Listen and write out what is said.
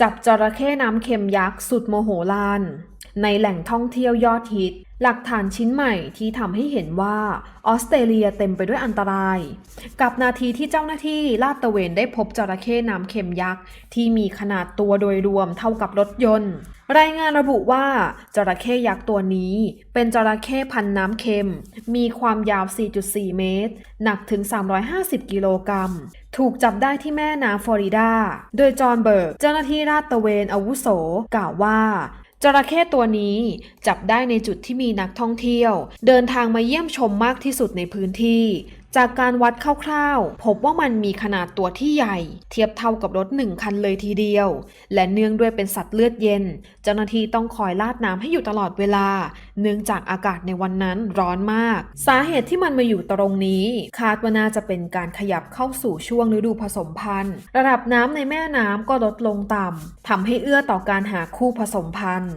จับจระเข้น้ำเค็มยักษ์สุดโมโหลาน ในแหล่งท่องเที่ยวยอดฮิต หลักฐานชิ้นใหม่ที่ทำให้เห็นว่าออสเตรเลียเต็มไปด้วยอันตราย กับนาทีที่เจ้าหน้าที่ลาดตระเวนได้พบจระเข้น้ำเค็มยักษ์ ที่มีขนาดตัวโดยรวมเท่ากับรถยนต์ รายงานระบุว่าจระเข้ยักษ์ตัวนี้ เป็นจระเข้พันน้ำเค็ม มีความยาว 4.4 เมตร หนักถึง 350 กิโลกรัมถูกจับได้ที่แม่น้ำฟลอริดา โดยจอห์นเบิร์ก เจ้าหน้าที่ราดตระเวนอาวุโส กล่าวว่า จระเข้ตัวนี้จับได้ในจุดที่มีนักท่องเที่ยว เดินทางมาเยี่ยมชมมากที่สุดในพื้นที่ จากการวัดคร่าวๆ พบว่ามันมีขนาดตัวที่ใหญ่ เทียบเท่ากับรถหนึ่งคันเลยทีเดียว และเนื่องด้วยเป็นสัตว์เลือดเย็น เจ้าหน้าที่ต้องคอยลาดน้ำให้อยู่ตลอดเวลา เนื่องจากอากาศในวันนั้นร้อนมาก สาเหตุที่มันมาอยู่ตรงนี้ คาดว่าน่าจะเป็นการขยับเข้าสู่ช่วงฤดูผสมพันธุ์ ระดับน้ำในแม่น้ำก็ลดลงต่ำทำให้เอื้อต่อการหาคู่ผสมพันธุ์